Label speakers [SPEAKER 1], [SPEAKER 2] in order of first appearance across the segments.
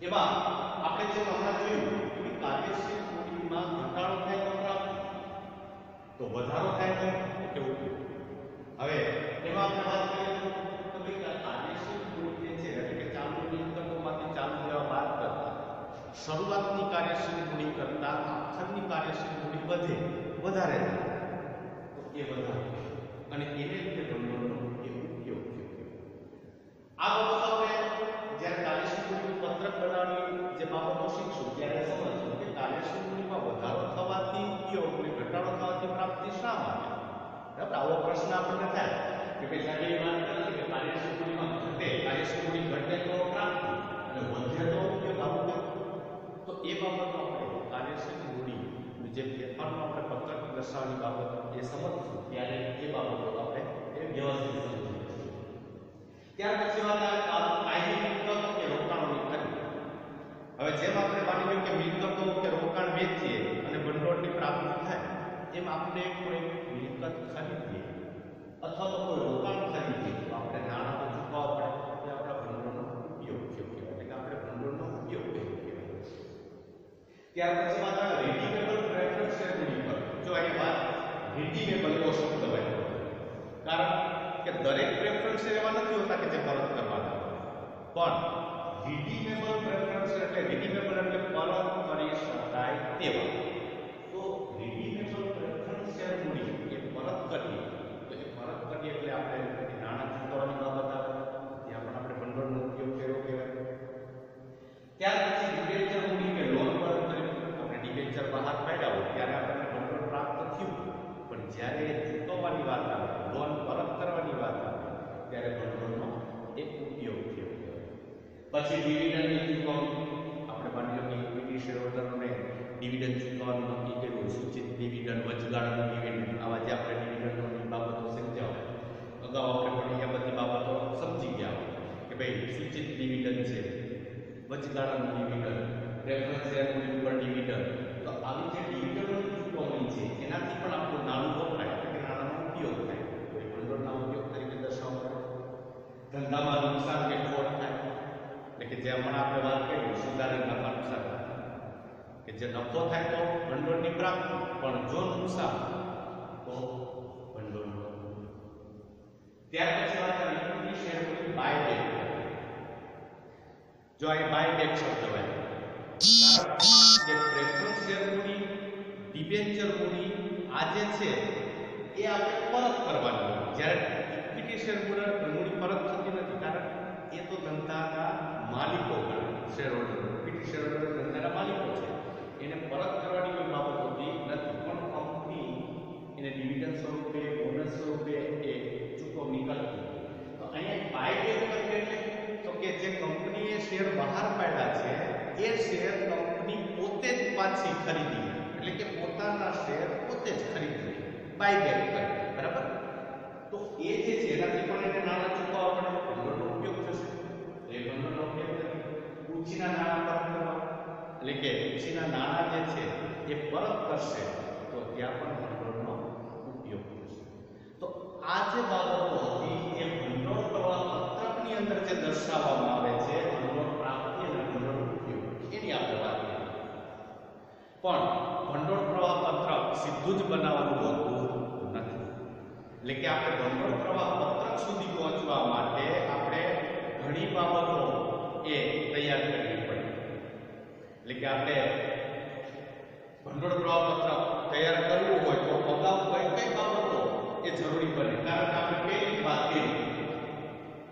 [SPEAKER 1] એમાં આપણે જેમ હમણાં જોયું કાર્યશીલ પ્રોટીનમાં ઘટાડો થાય તો પ્રાપ્ત, તો વધારો થાય તો કે હવે એમાં આપણે વાત કરીએ તો ભાઈ કાર્યશીલ પ્રોટીન છે એટલે કે ચાલુ નિયંત્રકોમાંથી ચાલુ લેવા બાદ કરતા, શરૂઆતની કાર્યશીલ મૂડી કરતા, આખરની કાર્યશીલ મૂડી વધે વધારે થાય. તો એ વધારે અને એને લીધે ભંડોળનો એ ઉપયોગ થયો આ બાબત આપણે જ્યારે કાર્યશીલ મૂડીનું પત્રક બનાવવાની જે બાબતો શીખશું ત્યારે સમજશું કે કાર્યશીલ મૂડીમાં વધારો થવાથી ઉપયોગ અને ઘટાડો થવાથી પ્રાપ્તિ શા માટે બરાબર આવો પ્રશ્ન આપણને થાય કે ભાઈ સાહેબ એ વાત નથી કે કાર્યશીલ મૂડીમાં ઘટે કાર્યશીલ મૂડી ઘટે તો પ્રાપ્તિ અને વધે તો ઉપયોગ આવું કેમ? તો એ બાબતનો આપણે કાર્યશીલ મૂડી જે ફેરફારનો આપણે પત્રક દર્શાવવાની બાબત એ સમજશું ત્યારે એ બાબતો આપણે એ વ્યવસ્થિત સમજીશું ત્યાર પછી વાત આવે કા- કાયમી મિલકતો કે રોકાણોની ખરીદી હવે જેમ આપણે માની લઈએ કે મિલકતો કે રોકાણ વેચીએ અને ભંડોળની પ્રાપ્તિ થાય એમ આપણે કોઈ મિલકત ખરીદીએ અથવા તો કોઈ રોકાણ ખરીદીએ તો આપણે નાણાં તો ચૂકવવા પડે એ આપણા ભંડોળનો ઉપયોગ થયો કહેવાય એટલે કે આપણે ભંડોળનો ઉપયોગ કર્યો કહેવાય ત્યાર પછી વાત આવે રીડીમેબલ પ્રેફરન્સ શેર મૂડી પર જો અહીં વાત રીડીમેબલ એવો શબ્દ વાપર્યો કારણ કે દરેક પ્રેફરન્સ શેર એવા નથી હોતા કે જે પરત કરવાના હોય. પણ રીડીમેબલ પ્રેફરન્સ શેર એટલે રીડીમેબલ એટલે પરત કરી શકાય તેવા વચગાળાનું મિલીમીટર પ્રેફરન્સ શેર મૂલ્ય પર ડિવિડન્ડ તો આવી જે ડિવિડન્ડની ચૂકવણી છે? એનાથી પણ આપણું નાણું વપરાય એટલે કે નાણાંનો ઉપયોગ થાય. કોઈ ભંડોળના ઉપયોગ તરીકે દર્શાવવા પડે. ધંધામાં નુકસાન કે ખોટ થાય. એટલે કે જે હમણાં આપણે વાત કરી સુધારેલ નફા નુકસાન કે જે નફો થાય તો ભંડોળની પ્રાપ્તિ. પણ જો નુકસાન તો ભંડોળનો ત્યાર પછી વાત કરી ઇક્વિટી શેર મૂડી બાય જો અહીં બાય બેક શબ્દ હોય કારણ કે પ્રેફરન્શિયલ મૂડી ડિબેન્ચર મૂડી આ જે છે, એ આપણે પરત કરવાની હોય. જ્યારે ઇક્વિટી શેર મૂડી પરત થતી નથી. કારણ એ તો ધંધાના માલિકો ગણાય shareholder equity shareholder ધંધાના માલિકો છે એને પરત કરવાની કોઈ બાબત હોતી નથી પણ કંપની એને ડિવિડન્ડ સ્વરૂપે બોનસ સ્વરૂપે એ ચૂકવણી કરતી તો અહીંયા બાય બેક કરવી એટલે તો કે જે કંપનીએ શેર બહાર પાડ્યા છે એ શેર કંપની પોતે જ પાછી ખરીદી એટલે કે પોતાના શેર પોતે જ ખરીદી બાય બેક કરે બરાબર તો એ જે છે એનાથી નાણાં ચૂકવવા પડે. ભંડોળનો ઉપયોગ થશે. એ ભંડોળનો ઉપયોગ કરી. ઉછીના નાણાં પરત એટલે કે ઉછીના નાણાં જે છે, એ પરત કરશે, તો ત્યાં પણ ભંડોળનો ઉપયોગ થશે. તો આ જે બાબતો હતી, એ ભંડોળ પ્રવાહ પત્રકની અંદર જે દર્શાવવામાં આવે છે ભંડોળ પ્રાપ્તિ અને ભંડોળ ઉપયોગ. એની આપણે વાત કરી. પણ ભંડોળ પ્રવાહ પત્રક સીધું જ બનાવવાનું હોતું. નથી એટલે કે આપણે ભંડોળ પ્રવાહ પત્રક સુધી પહોંચવા માટે આપણે ઘણી બાબતો એ તૈયાર કરવી પડે. એટલે કે આપણે ભંડોળ પ્રવાહ પત્રક તૈયાર કરવું હોય તો અગાઉ કઈ કઈ બાબતો એ જરૂરી બને. કારણ કે આપણે પહેલી વાત કરી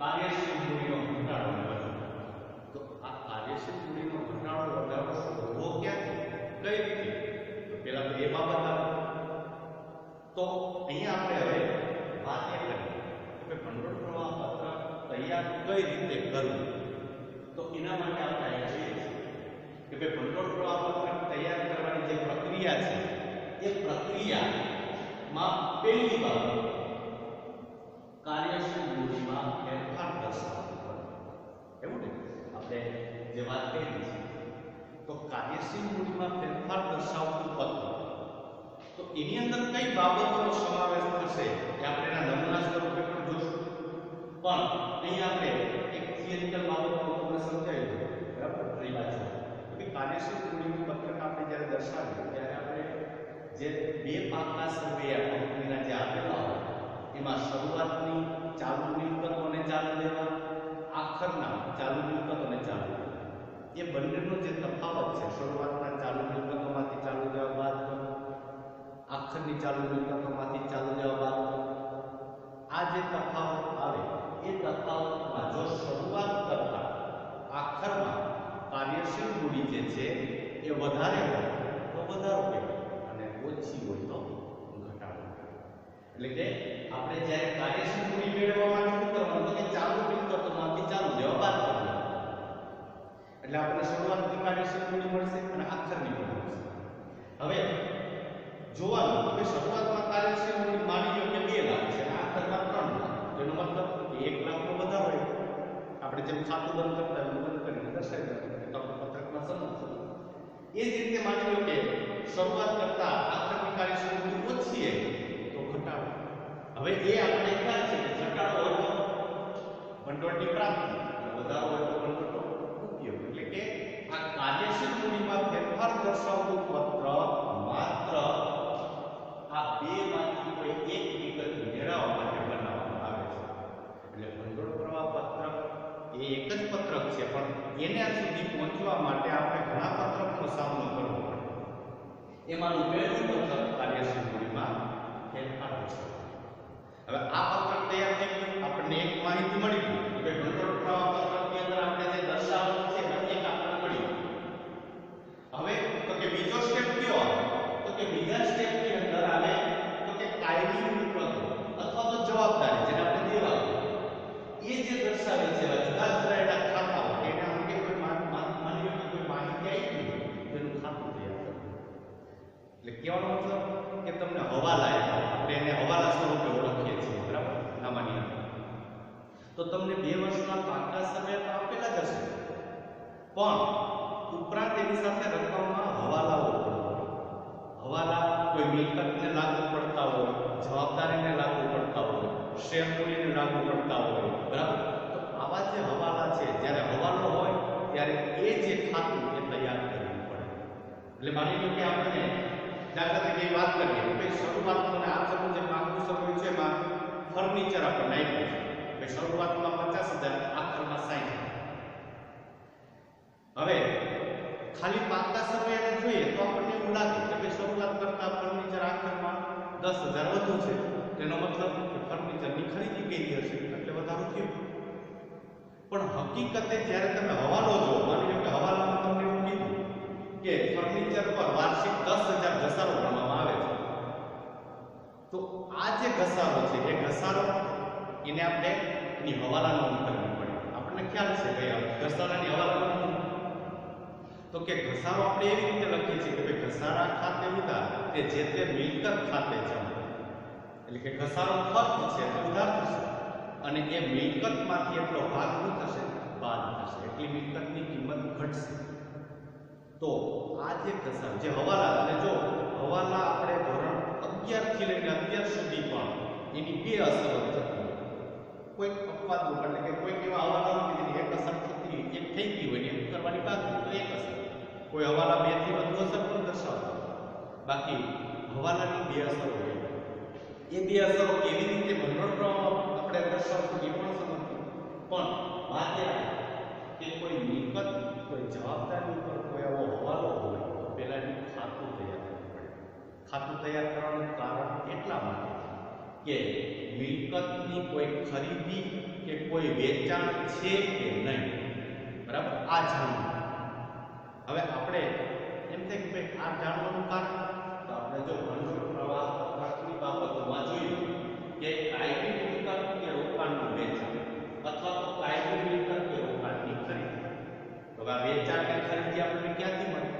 [SPEAKER 1] કાર્યશીલ મૂડીનો ઘટાડો અને વધારો તો આ કાર્યશીલ મૂડીનો ઘટાડો વધારો હોવો ક્યાંથી? કઈ રીતે? તો પહેલા તો એ બાબત આવે. તો અહીંયા આપણે હવે વાત એ કરીએ કે ભંડોળ પ્રવાહ પત્રક તૈયાર કઈ રીતે કરવું? તો એના માટે આપણે અહીંયા છીએ કે ભાઈ ભંડોળ પત્રક તૈયાર કરવાની જે પ્રક્રિયા છે, એ પ્રક્રિયામાં પહેલી બાબત કાર્યશીલ મૂડીમાં ફેરફાર દર્શાવવો પડે. એવું ને? આપણે જે વાત કરી છે, તો કાર્યશીલ મૂડીમાં ફેરફાર દર્શાવતું પત્ર, તો એની અંદર કઈ બાબતોનો સમાવેશ થશે એ આપણે પણ અહીં આપણે એક થિયરિકલ બાબતો તમને સમજાવી દઉં બરાબર આપણી વાત છે કે કાર્યશીલ મૂડીનું પત્રક આપણે જ્યારે દર્શાવીએ ત્યારે આપણે જે બે પાકના સર્વેયા કંપનીના જે આપેલા હોય એમાં શરૂઆતની ચાલુ મિલકતોને ચાલુ દેવા આખરના ચાલુ મિલકતોને ચાલુ દેવા એ બંનેનો જે તફાવત છે શરૂઆતના ચાલુ મિલકતોમાંથી ચાલુ દેવા બાદ કરો આખરની ચાલુ મિલકતોમાંથી ચાલુ દેવા બાદ કરો આ જે તફાવત આવે એ તફાવતમાં જો શરૂઆત કરતા આખરમાં કાર્યશીલ મૂડી જે છે એ વધારે હોય તો વધારો કહેવાય અને ઓછી હોય તો ઘટાડો એટલે કે આપણે જ્યારે કાર્યશીલ મૂડી મેળવવા માટે શું કરવાનું તો કે ચાલુ મિલકતોમાંથી ચાલુ દેવા બાદ કરવાનું એટલે આપણને શરૂઆતની કાર્યશીલ મૂડી મળશે અને આખરની મળશે. હવે જોવાનું કે શરૂઆતમાં કાર્યશીલ મૂડી માની લો કે 2 લાખ છે? અને આખરમાં 3 લાખ. તેનો મતલબ કે 1 લાખનો વધારો હોય. આપણે જેમ ખાતું બંધ કરતા એમ બંધ કરીને દર્શાવી દઈએ તો આપણે પત્રકમાં સમજશું એ જ રીતે માની લો કે શરૂઆત કરતા આખરની કાર્યશીલ મૂડી ઓછી છે, તો ઘટાડો. હવે એ આપણે ખ્યાલ છે ઘટાડો હોય તો ભંડોળની પ્રાપ્તિ અને વધારો હોય તો ભંડોળનો ઉપયોગ એટલે કે આ કાર્યશીલ મૂડીમાં ફેરફાર દર્શાવતું પત્ર માત્ર આ બેમાંથી કોઈ એક વિગત મેળવવા માટે બનાવવામાં આવે છે એટલે ભંડોળ પ્રવાહ પત્રક એ એક જ પત્રક છે પણ એના સુધી પહોંચવા માટે આપણે ઘણા પત્રકનો સામનો કરવો પડે એમાંનું પહેલું પત્રક કાર્યશીલ મૂડીમાં ફેરફાર દર્શાવે હવે આ પત્રક તૈયાર થઈ ગયું આપણને એક માહિતી મળી ગઈ કે ભંડોળ પ્રવાહ પત્રકની અંદર આપણે જે દર્શાવવાનું છે એ એક આપણને મળી ગયું હવે તો કે બીજો સ્ટેપ કયો આવે તો કે બીજા સ્ટેપની અંદર આવે તો કે કાયમી મિલકતો અથવા તો જવાબદારી જેને આપણે દેવા એ જે દર્શાવે છે એવા જુદા જુદા એના ખાતા હોય એને અંગે કોઈ મા- મા- માની લો કે કોઈ માહિતી આવી ગઈ તો એનું ખાતું તૈયાર કરવું એટલે કહેવાનો મતલબ? કે તમને હવાલા આપ્યા આપણે એને હવાલા સ્વરૂપે ઓળખીએ છીએ, બરાબર? સામાન્ય તો તમને બે વર્ષના પાકના સમય તો આપેલા જ હશે. પણ ઉપરાંત એની સાથે રકમમાં હવાલાઓ. હવાલા કોઈ મિલકતને લાગુ પડતા હોય, જવાબદારીને લાગુ પડતા હોય, શેર મૂડીને લાગુ પડતા હોય, બરાબર? તો આવા જે હવાલા છે, જ્યારે હવાલો હોય, ત્યારે એ જે ખાતું એ તૈયાર કરવું પડે. એટલે માની લો કે આપણે દાખલા તરીકે વાત કરીએ ભાઈ શરૂઆતમાં આ સમૂહ જે માગનું સમૂહ છે, એમાં ફર્નિચર આપણે નાખ્યું છે. કે શરૂઆતમાં પચાસ હજાર, આખરમાં સાઠ હવે, ખાલી પાકતા સમયે જોઈએ તો આપણને એવું લાગે કે ભાઈ, શરૂઆત કરતા ફર્નિચર આખરમાં દસ હજાર વધુ છે. તેનો મતલબ કે ફર્નિચરની ખરીદી કરી હશે? એટલે વધારો થયું. પણ હકીકતે જે ઘસારો છે, એ ઘસારો એને આપણે એની હવાલા નોંધ કરવી પડે. આપણને ખ્યાલ છે આ ઘસારાની હવાલા નોંધ તો કે ઘસારો આપણે એવી રીતે લખીએ છીએ કે ભાઈ ઘસારા ખાતે ઉધાર તે જે તે મિલકત ખાતે જમા એટલે કે ઘસારો ખર્ચ છે તો ઉધાર થશે. અને એ મિલકતમાંથી એટલો ભાગ શું થશે? બાદ થશે. એટલી મિલકતની કિંમત ઘટશે. તો આ જે ઘસારો, જે હવાલા અને જો હવાલા આપણે ધોરણ 11 થી લઈને અત્યાર સુધી પણ એની બે અસરો થતી કોઈક અપવાદરૂપ એટલે કે કોઈક એવા હવાલા કે જેની એક અસર થતી એક થઈ ગઈ હોય એમ કરવાની બાકી તો એક અસર કોઈ હવાલા બેથી વધુ અસર પણ દર્શાવતો બાકી હવાલાની બે અસરો હોય એ બે અસરો કેવી રીતે પ્રવાહ આપણે દર્શાવશું એ પણ સમજવું પણ વાત એ કે કોઈ મિલકત કોઈ જવાબદારી ઉપર કોઈ એવો હવાલો હોય તો પહેલા એનું ખાતું તૈયાર ખાતું તૈયાર કરવાનું કારણ એટલા માટે કે મિલકતની કોઈ ખરીદી કે કોઈ વેચાણ છે કે નહીં. બરાબર? આ જાણવું. હવે આપણે એમ થાય કે ભાઈ આ જાણવાનું કારણ તો આપણે જો ભંડોળ પ્રવાહ પત્રકની બાબતોમાં જોયું કે કાયમી મિલકત કે રોકાણનું વેચાણ અથવા તો કાયમી મિલકત કે રોકાણની ખરીદી તો આ વેચાણ કે ખરીદી આપણને ક્યાંથી મળે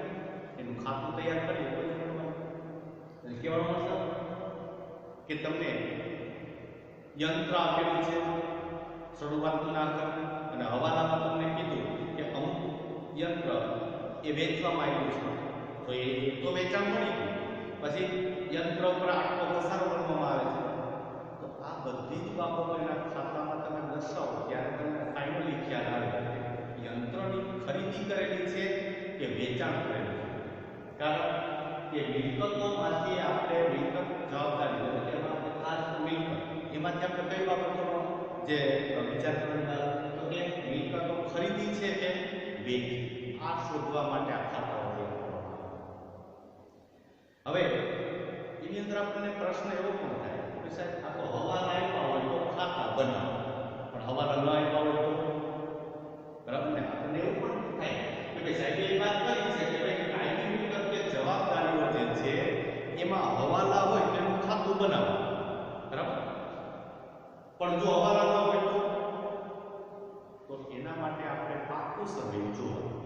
[SPEAKER 1] એનું ખાતું તૈયાર કરીએ તો જ મળવાનું એટલે કહેવાનો મતલબ કે તમને યંત્ર આપેલું છે. શરૂઆતનું કરવું અને હવાલામાં તમને કીધું કે અમુક યંત્ર એ વેચવામાં આવ્યું છે. તો એ તો વેચાણ મળી ગયું. પછી યંત્ર ઉપર આટલો ઘસારો કરવામાં આવે છે. તો આ બધી જ બાબતો એના ખાતામાં તમે દર્શાવો ત્યારે તમને ફાઇનલી ખ્યાલ આવે. યંત્રની ખરીદી કરેલી છે કે વેચાણ કરેલું છે? કારણ કે મિલકતોમાંથી આપણે મિલકત જવાબદારી એટલે આપણે ખાસ મિલકત એમાંથી આપણે કઈ બાબતોનો જે વિચાર કરવાની તો કે મિલકતો ખરીદી છે કે વેચી, આ શોધવા માટે આ પ્રવૃત્તિ હવે, એની અંદર આપણને પ્રશ્ન એવો પણ થાય, કે સાહેબ, આ તો હવા લાવ્યા હોય તો ખાતા બનાવો, પણ હવાલા ન લાવ્યા હોય તો? બરાબર ને? આપણને એવું પણ થાય કે ભાઈ સાહેબ, એ વાત કરી છે કે ભાઈ કાયમી મિલકત કે જવાબદારીઓ જે છે, એમાં હવાલા હોય તો એનું ખાતું બનાવો. પણ જો હવાલા ન હોય તો? તો એના માટે આપણે પાકું સમય જોવાનું.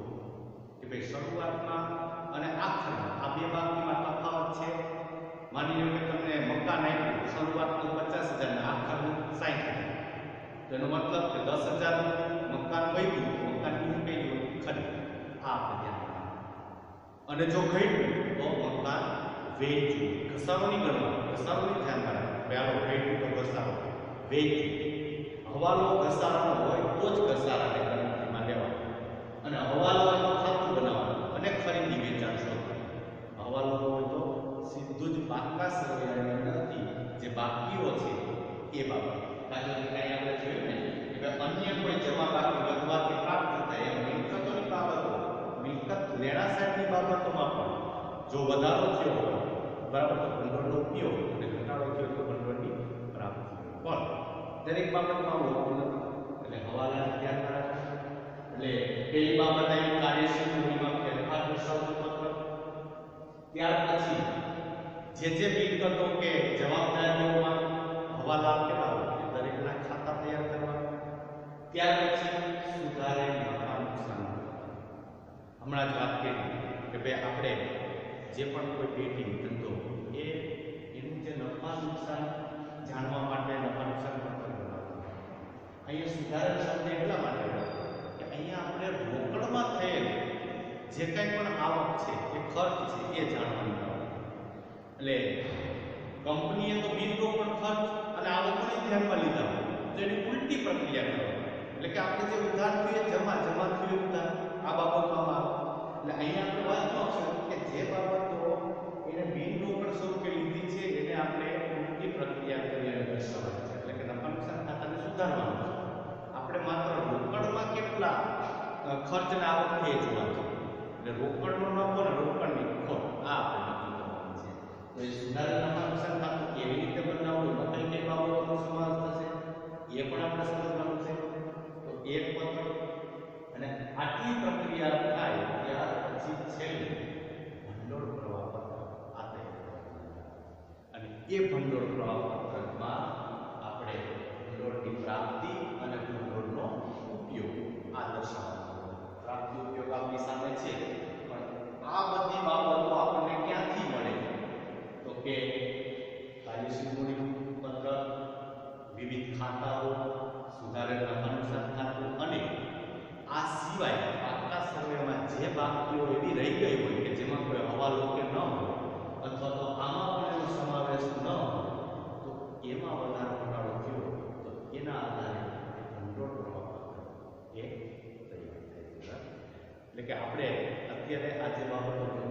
[SPEAKER 1] કે ભાઈ શરૂઆતમાં અને આખરમાં, આ બે બાબતમાં તફાવત છે. માની લો કે તમને મકાન આપ્યું, શરૂઆતનું પચાસ હજાર ને આખરનું સાઠ હજાર. તો મતલબ કે દસ હજાર મકાન બન્યું મકાન બીજું કઈ ગયું, ખરી. આ આપણે ધ્યાન અને જો ઘટ્યું તો મકાન વેચ્યું ઘસારો નહીં ધ્યાનમાં રાખવાનું પહેલો ઘટ્યું તો ઘસારો વેચ્યું હવાલો ઘસારાનો હોય તો જ ઘસારાને ગણતરીમાં લેવાનો. અને હવાલો ખાતું બનાવવાનું અને ખરીદી વેચાણ શોધવાનું હવાલો હોય તો સીધું જ બાકા સર્વેની જે બાકીઓ છે એ બાબત. દાખલા તરીકે અહીંયા આપણે જોયું ને કે અન્ય કોઈ જમા બાકી વધવાથી પ્રાપ્ત થાય એમ મિલકતોની બાબતો મિલકત લેણા સાહેબની બાબતોમાં પણ જો વધારો થયો હોય, બરાબર, તો ભંડોળનો ઉપયોગ અને ઘટાડો થયો તો ભંડોળની પણ દરેક બાબતમાં હોતું નથી. એટલે હવાલા ધ્યાનમાં રાખો એટલે પેલી બાબત આવી કાર્યશીલ મૂડીમાં ફેરફાર દર્શાવતું પત્ર ત્યાર પછી જે જે મિલકતો કે જવાબદારીઓમાં હવાલા કહેવાય દરેકના ખાતા તૈયાર કરવા. ત્યાર પછી સુધારે નફા નુકસાન હમણાં જ વાત કરી કે ભાઈ આપણે જે પણ કોઈ પેટી ધંધો, એ એનું જે નફા નુકસાન જાણવા માટે નફા નુકસાન અહીંયા સુધારેલ શબ્દ એટલા માટે કે અહીંયા આપણે રોકડમાં થયેલ જે કંઈ પણ આવક છે એ ખર્ચ છે, એ જાણવાનું એટલે કંપનીએ તો બિન રોકડ ખર્ચ અને આવકને ધ્યાનમાં લીધા તો એની ઉલટી પ્રક્રિયા કરવાની એટલે કે આપણે જે ઉધાર થયું જમા જમા થયું ઉધાર, આ બાબતોમાં એટલે અહીંયા આપણે વાત ન છે કે જે બાબતો એને બિન રોકડ સ્વરૂપે લીધી છે, એને આપણે ઉલટી પ્રક્રિયા અને છે એટલે કે નફા નુકસાન ખાતાને સુધારવાનું છે આપણે માત્ર રોકડમાં કેટલા ખર્ચ ને આવક એ જોવાનું છે એટલે રોકડનો નફો અને રોકડની ખોટ, આ આપણે નક્કી કરવાનું છે. તો એ સુધારેલ નફા નુકસાન ખાતું કેવી રીતે બનાવવું, એમાં કઈ કઈ સમાવેશ થશે એ પણ આપણે સમજવાનું છે તો એક પત્ર અને આટલી પ્રક્રિયા થાય ત્યાર પછી છેલ્લે ભંડોળ પ્રવાહ પત્ર આ તૈયાર કરવાનું. અને એ ભંડોળ પ્રવાહ પત્રકમાં આપણે ભંડોળની પ્રાપ્તિ અને ભંડોળનો ઉપયોગ આ દર્શાવવાનો પ્રાપ્તિ ઉપયોગ આપણી સામે છે પણ આ બધી બાબતો આપણને ક્યાંથી મળે તો કે કાર્યશીલ મૂડીનું પત્રક વિવિધ ખાતાઓ સુધારેલ નફા નુકસાન ખાતું અને આ સિવાય પાકા સર્વેમાં જે બાકીઓ એવી રહી ગઈ હોય કે જેમાં કોઈ હવાલો કે ન હોય, અથવા તો આમાં પણ એનો સમાવેશ ન હોય, તો એમાં વધારો ઘટાડો થયો તો એના આધારે કંટ્રોલ કરવા એ તૈયાર થાય એટલે કે આપણે અત્યારે આ જે બાબતો